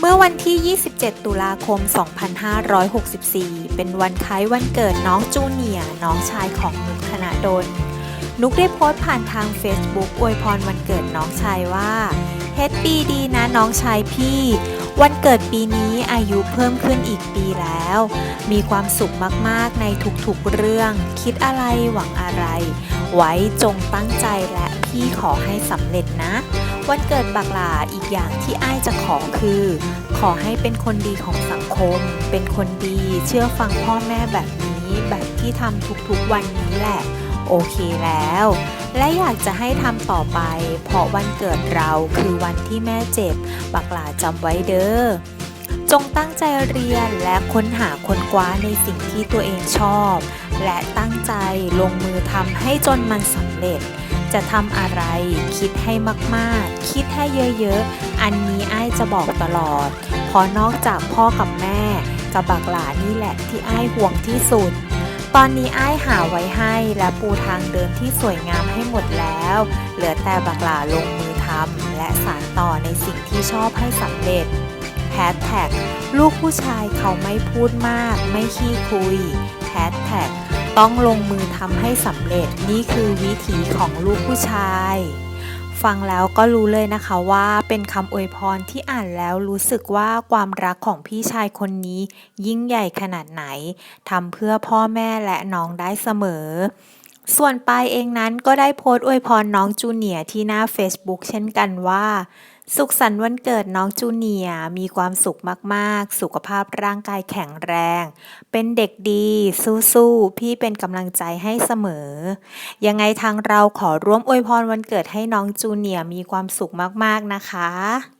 เมื่อวันที่ 27 ตุลาคม 2564 เป็นวันคล้ายวันเกิดน้องจูเนียร์น้องชายของนุกคณะดล นุกได้โพสต์ผ่านทาง Facebook อวยพรวันเกิดน้องชายว่าเฮดปีดีนะน้องชายพี่ วันเกิดปีนี้อายุเพิ่มขึ้นอีกปีแล้ว มีความสุขมากๆในทุกๆเรื่อง คิดอะไรหวังอะไร ไว้จงตั้งใจและพี่ขอให้สำเร็จนะ วันเกิดบักหลาอีกอย่างที่อ้ายจะขอคือ ขอให้เป็นคนดีของสังคม เป็นคนดีเชื่อฟังพ่อแม่แบบนี้แบบที่ทำทุกๆวันนี้แหละ โอเคแล้ว และอยากจะให้ทำต่อไป เพราะวันเกิดเราคือวันที่แม่เจ็บ บักหลาจำไว้เด้อจงตั้งใจเรียนและค้นหาค้นคว้าในสิ่งที่ตัวเองชอบ และตั้งใจลงมือทำให้จนมันสำเร็จ จะทำอะไร คิดให้มากๆ คิดให้เยอะๆ อันนี้ไอ้จะบอกตลอด เพราะนอกจากพ่อกับแม่ กับบักหลานี่แหละที่ไอ้ห่วงที่สุด ตอนนี้อ้ายหาไว้ให้และปูทางเดินที่สวยงามให้หมดแล้ว เหลือแต่บักหลาลงมือทำและสานต่อในสิ่งที่ชอบให้สำเร็จแฮชแท็กลูกผู้ชายเขาไม่พูดมาก ไม่ขี้คุยแฮชแท็กต้องลงมือทำให้สำเร็จนี่คือวิถีของลูกผู้ชาย ฟังแล้วก็รู้เลยนะคะว่าเป็นคำอวยพรที่อ่านแล้วรู้สึกว่าความรักของพี่ชายคนนี้ ยิ่งใหญ่ขนาดไหนทำเพื่อพ่อแม่และน้องได้เสมอ ส่วนปายเองนั้นก็ได้โพสต์อวยพรน้องจูเนียที่หน้า Facebook เช่นกันว่า สุขสันต์วันเกิดน้องจูเนียมีความสุขมาก ๆ สุขภาพร่างกายแข็งแรง เป็นเด็กดี สู้ๆ พี่เป็นกำลังใจให้เสมอ ยังไงทางเราขอร่วมอวยพรวันเกิดให้น้องจูเนียมีความสุขมาก ๆ นะคะ